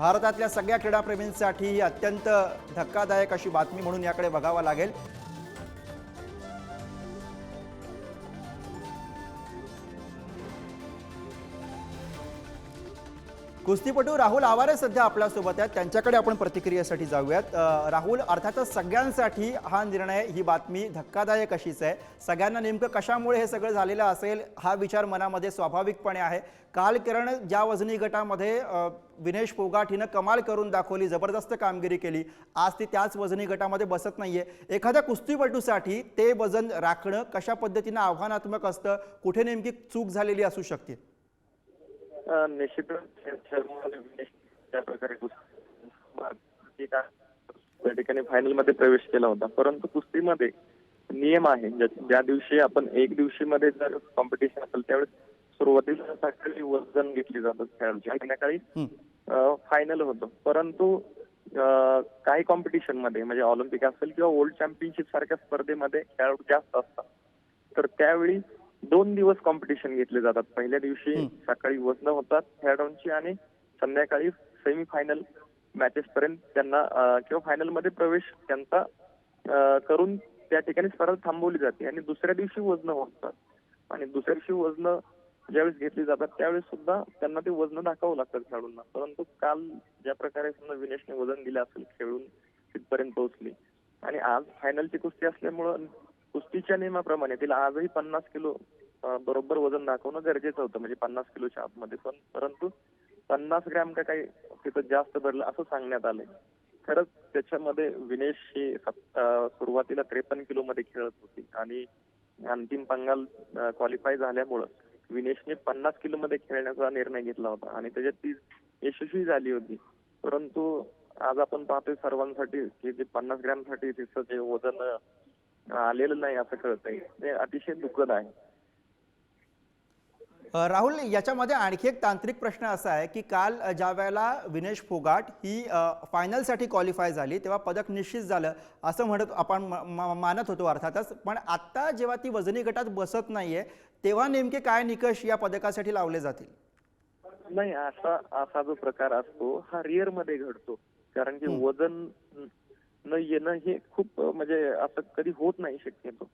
भारतातल्या सगळ्या क्रीडाप्रेमींसाठी ही अत्यंत धक्कादायक अशी बातमी म्हणून याकडे बघावं लागेल. कुस्तीपटू राहुल आवारे सध्या आपल्यासोबत आहेत. त्यांच्याकडे आपण प्रतिक्रियेसाठी जाऊयात. राहुल अर्थातच सगळ्यांसाठी हा निर्णय ही बातमी धक्कादायक अशीच आहे. सगळ्यांना नेमकं कशामुळे हे सगळं झालेलं असेल हा विचार मनामध्ये स्वाभाविकपणे आहे. काल किरण ज्या वजनी गटामध्ये विनेश फोगाट हिनं कमाल करून दाखवली जबरदस्त कामगिरी केली आज ती त्याच वजनी गटामध्ये बसत नाहीये. एखाद्या कुस्तीपटूसाठी ते वजन राखणं कशा पद्धतीनं आव्हानात्मक असतं कुठे नेमकी चूक झालेली असू शकते? निश्चितच विनेश त्या प्रकारे कुस्ती त्या ठिकाणी फायनलमध्ये प्रवेश केला होता. परंतु कुस्तीमध्ये नियम आहे. ज्या- दिवशी आपण एक दिवशी मध्ये जर कॉम्पिटिशन असेल त्यावेळेस सुरुवातीला सकाळी वजन घेतली जातात खेळाडूची. संध्याकाळी. फायनल होतं. परंतु काही कॉम्पिटिशनमध्ये म्हणजे ऑलिम्पिक असेल किंवा वर्ल्ड चॅम्पियनशिप सारख्या स्पर्धेमध्ये खेळाडू जास्त असतात. तर त्यावेळी दोन दिवस कॉम्पिटिशन घेतले जातात. पहिल्या दिवशी. सकाळी वजन होतात खेळाडूंची आणि संध्याकाळी सेमी फायनल मॅचेस पर्यंत त्यांना किंवा फायनलमध्ये प्रवेश त्यांचा करून त्या ठिकाणी स्पर्धा थांबवली जाते आणि दुसऱ्या दिवशी वजन होतात आणि दुसऱ्या दिवशी वजन ज्यावेळेस घेतली जातात त्यावेळेस सुद्धा त्यांना ते वजन दाखवावं लागतात खेळाडूंना परंतु काल ज्या प्रकारे समजा विनेशने वजन दिलं असेल खेळून तिथपर्यंत पोहोचली. आणि आज फायनलची कुस्ती असल्यामुळं कुस्तीच्या नियमाप्रमाणे तिला आजही पन्नास किलो बरोबर वजन दाखवणं गरजेचं होतं. म्हणजे पन्नास किलोच्या आतमध्ये पण. परंतु पन्नास ग्रॅम का काही तिथं जास्त भरलं असं सांगण्यात आलंय. खरंच त्याच्यामध्ये विनेश ही सुरुवातीला त्रेपन्न किलो मध्ये खेळत होती. आणि अंतिम पंगाल क्वालिफाय झाल्यामुळं विनेशने पन्नास किलो मध्ये खेळण्याचा निर्णय घेतला होता. आणि त्याच्यात ती यशस्वी झाली होती. परंतु आज आपण पाहतोय सर्वांसाठी की जे पन्नास ग्रॅमसाठी तिचं जे वजन आलेलं नाही असं कळतंय ते अतिशय दुःखद आहे. राहुल याच्यामध्ये आणखी एक तांत्रिक प्रश्न असा आहे की काल ज्या वेळेला विनेश फोगाट ही फायनलसाठी क्वालिफाय झाली तेव्हा पदक निश्चित झालं असं म्हणत आपण मानत होतो अर्थातच. पण आत्ता जेव्हा ती वजनी गटात बसत नाहीये तेव्हा नेमके काय निकष या पदकासाठी लावले जातील? नाही असा असा जो प्रकार असतो हा रिअरमध्ये घडतो. कारण की. वजन न येणं हे खूप म्हणजे असं कधी होत नाही शक्यतो.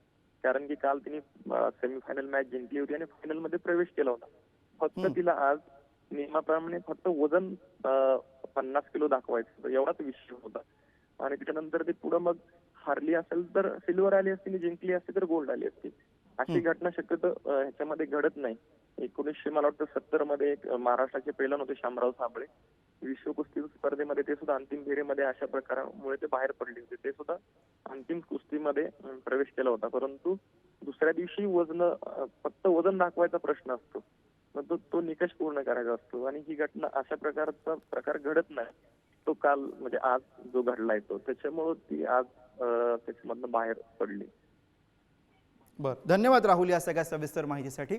कारण की काल तिने सेमीफायनल मॅच जिंकली होती आणि फायनलमध्ये प्रवेश केला होता. फक्त. तिला आज नियमाप्रमाणे फक्त वजन पन्नास किलो दाखवायचं एवढाच विषय होता. आणि त्याच्यानंतर ते पुढे मग हारली असेल तर सिल्वर आली असती आणि जिंकली असती तर गोल्ड आली असती. अशी. घटना शक्यतो ह्याच्यामध्ये घडत नाही. एकोणीसशे मला वाटतं सत्तरमध्ये एक महाराष्ट्राचे पहिला होते शामराव साबळे. विश्व कुस्ती स्पर्धेमध्ये ते सुद्धा अंतिम फेरीमध्ये अशा प्रकारामुळे ते बाहेर पडले होते. ते सुद्धा अंतिम कुस्तीमध्ये प्रवेश केला होता. परंतु दुसऱ्या दिवशी वजन फक्त वजन दाखवायचा प्रश्न असतो. मग तो तो निकष पूर्ण करायचा असतो. आणि ही घटना अशा प्रकारचा प्रकार घडत नाही. तो काल म्हणजे आज जो घडलाय तो. त्याच्यामुळं ती आज त्याच्यामधनं बाहेर पडली. बर. धन्यवाद राहुल या सगळ्या सविस्तर माहितीसाठी.